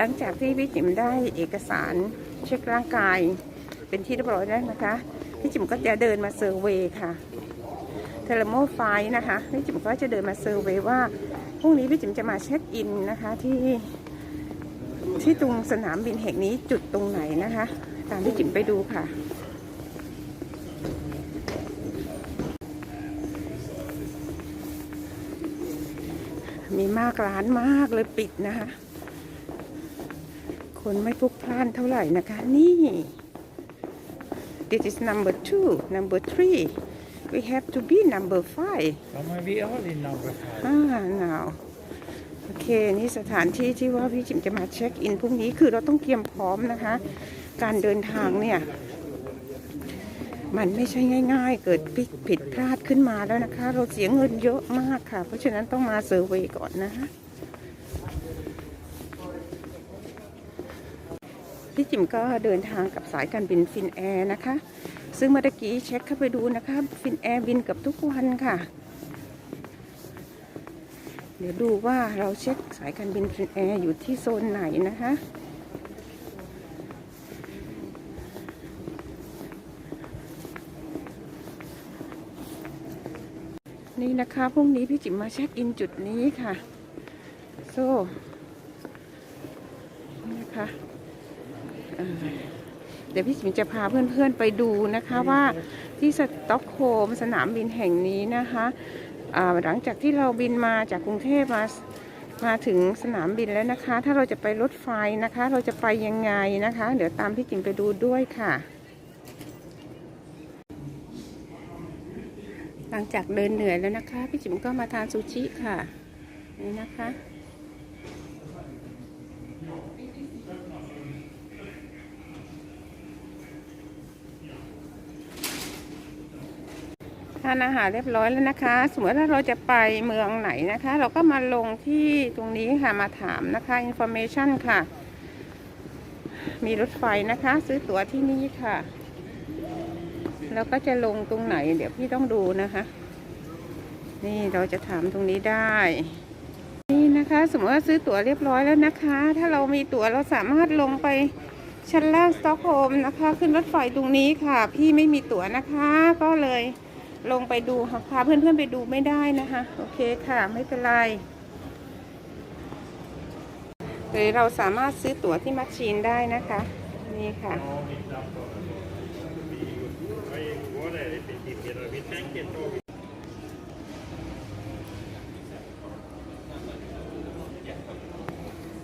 หลังจากที่พี่จิ๋มได้เอกสารเช็คร่างกายเป็นที่เรียบร้อยแล้วนะคะพี่จิ๋มก็จะเดินมาเซอร์เวย์ค่ะเทเลโมไฟนะคะพี่จิ๋มก็จะเดินมาเซอร์เวย์ว่าพรุ่งนี้พี่จิ๋มจะมาเช็คอินนะคะที่ที่ตรงสนามบินแห่งนี้จุดตรงไหนนะคะ ตามพี่จิ๋มไปดูค่ะมีมากร้านมากเลยปิดนะคะ คนไม่พลุกพล่านเท่าไหร่นะคะ นี่ this is number two number three we have to be number five Ja, men vi har din number five. อ่า now โอเค นี่สถานที่ที่ว่าพี่จิมจะมาเช็คอินพรุ่งนี้คือเราต้องเตรียมพร้อมนะคะ การเดินทางเนี่ย มันไม่ใช่ง่าย ๆ เกิดผิดผิดพลาดขึ้นมาแล้วนะคะ เราเสียเงินเยอะมากค่ะ เพราะฉะนั้นต้องมาเซอร์เวย์ก่อนนะคะ พี่จิมก็เดินทางกับสายการบินฟินแอร์นะคะ ซึ่งเมื่อกี้เช็คเข้าไปดูนะคะฟินแอร์บินกับทุกวันค่ะ เดี๋ยวดูว่าเราเช็คสายการบินฟินแอร์อยู่ที่โซนไหนนะคะนี่นะคะพรุ่งนี้พี่จิ๋มมาเช็คอินจุดนี้ค่ะ โซ่นี่นะคะ เอ่อเดี๋ยวพี่จิ๋มจะพาเพื่อนๆไปดูนะคะว่าที่สต็อกโฮล์มสนามบินแห่งนี้นะคะอ่าหลังจากที่เราบินมาจากกรุงเทพมามาถึงสนามบินแล้วนะคะ ถ้าเราจะไปรถไฟนะคะ เราจะไปยังไงนะคะ เดี๋ยวตามพี่จิ๋มไปดูด้วยค่ะ หลังจากเดินเหนื่อยแล้วนะคะ พี่จิ๋มก็มาทานซูชิค่ะนี่นะคะานอาหารเรียบร้อยแล้วนะคะ สมมติว่าเราจะไปเมืองไหนนะคะ เราก็มาลงที่ตรงนี้ค่ะมาถามนะคะ information ค่ะ มีรถไฟนะคะ ซื้อตั๋วที่นี่ค่ะ แล้วก็จะลงตรงไหน เดี๋ยวพี่ต้องดูนะคะ นี่เราจะถามตรงนี้ได้ นี่นะคะ สมมติว่าซื้อตั๋วเรียบร้อยแล้วนะคะ ถ้าเรามีตั๋วเราสามารถลงไปชั้นล่างสต็อกโฮล์มนะคะ ขึ้นรถไฟตรงนี้ค่ะ พี่ไม่มีตั๋วนะคะก็เลย ลงไปดูค่ะพาเพื่อนๆไปดูไม่ได้นะคะ โอเคค่ะไม่เป็นไรหรือเราสามารถซื้อตั๋วที่มัชชีนได้นะคะ นี่ค่ะ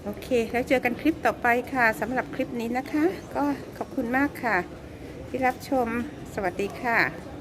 โอเค แล้วเจอกันคลิปต่อไปค่ะสำหรับคลิปนี้นะคะ ก็ขอบคุณมากค่ะ ที่รับชมสวัสดีค่ะ